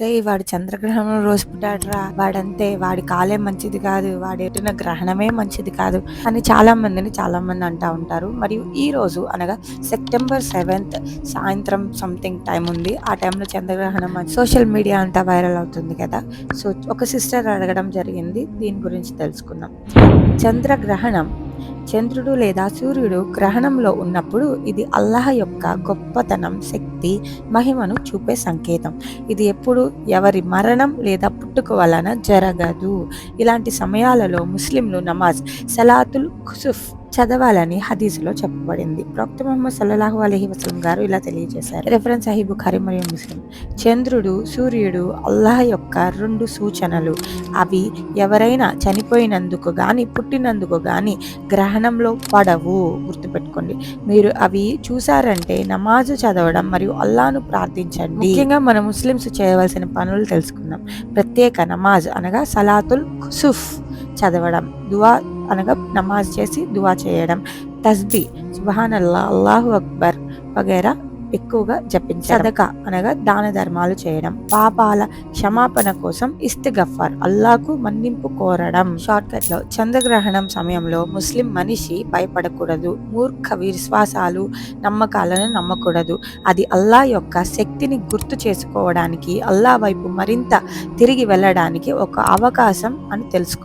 రే వాడు చంద్రగ్రహణం రోజు పుట్టాడరా. వాడంతే వాడి కాలే మంచిది కాదు. వాడి గ్రహణమే మంచిది కాదు అని చాలా మందిని చాలా మంది అంటా ఉంటారు. మరియు ఈ రోజు అనగా సెప్టెంబర్ సెవెంత్ సాయంత్రం సంథింగ్ టైం ఉంది. ఆ టైంలో చంద్రగ్రహణం సోషల్ మీడియా అంతా వైరల్ అవుతుంది కదా. సో ఒక సిస్టర్ అడగడం జరిగింది. దీని గురించి తెలుసుకుందాం. చంద్రగ్రహణం చంద్రుడు లేదా సూర్యుడు గ్రహణంలో ఉన్నప్పుడు ఇది అల్లాహ్ యొక్క గొప్పతనం శక్తి మహిమను చూపే సంకేతం. ఇది ఎప్పుడు ఎవరి మరణం లేదా పుట్టుక వలన జరగదు. ఇలాంటి సమయాలలో ముస్లింలు నమాజ్ సలాతుల్ ఖుసుఫ్ చదవాలని హదీసులో చెప్పబడింది. ప్రొక్త ముహమ్మద్ సల్లాహు అలహి వసలం గారు ఇలా తెలియజేశారు. రెఫరెన్స్ అహీ బుఖారి మరియు ముస్లిం. చంద్రుడు సూర్యుడు అల్లాహ్ యొక్క రెండు సూచనలు. అవి ఎవరైనా చనిపోయినందుకు కానీ పుట్టినందుకు కానీ గ్రహణంలో పడవు. గుర్తుపెట్టుకోండి. మీరు అవి చూసారంటే నమాజు చదవడం మరియు అల్లాను ప్రార్థించండి. ముఖ్యంగా మన ముస్లిమ్స్ చేయవలసిన పనులు తెలుసుకుందాం. ప్రత్యేక నమాజ్ అనగా సలాతుల్ ఖుసుఫ్ చదవడం. దువా అనగా నమాజ్ చేసి దువా చేయడం తస్బీ సుబహాన్ అల్లా అల్లాహు అక్బర్ వగైరా ఎక్కువగా జపించడం. సదక అనగా దాన ధర్మాలు చేయడం. పాపాల క్షమాపణ కోసం ఇస్తిగఫర్ అల్లాకు మన్నింపు కోరడం. షార్ట్ కట్లో చంద్రగ్రహణం సమయంలో ముస్లిం మనిషి భయపడకూడదు. మూర్ఖ విశ్వాసాలు నమ్మకాలను నమ్మకూడదు. అది అల్లా యొక్క శక్తిని గుర్తు చేసుకోవడానికి అల్లా వైపు మరింత తిరిగి వెళ్ళడానికి ఒక అవకాశం అని తెలుసుకోవాలి.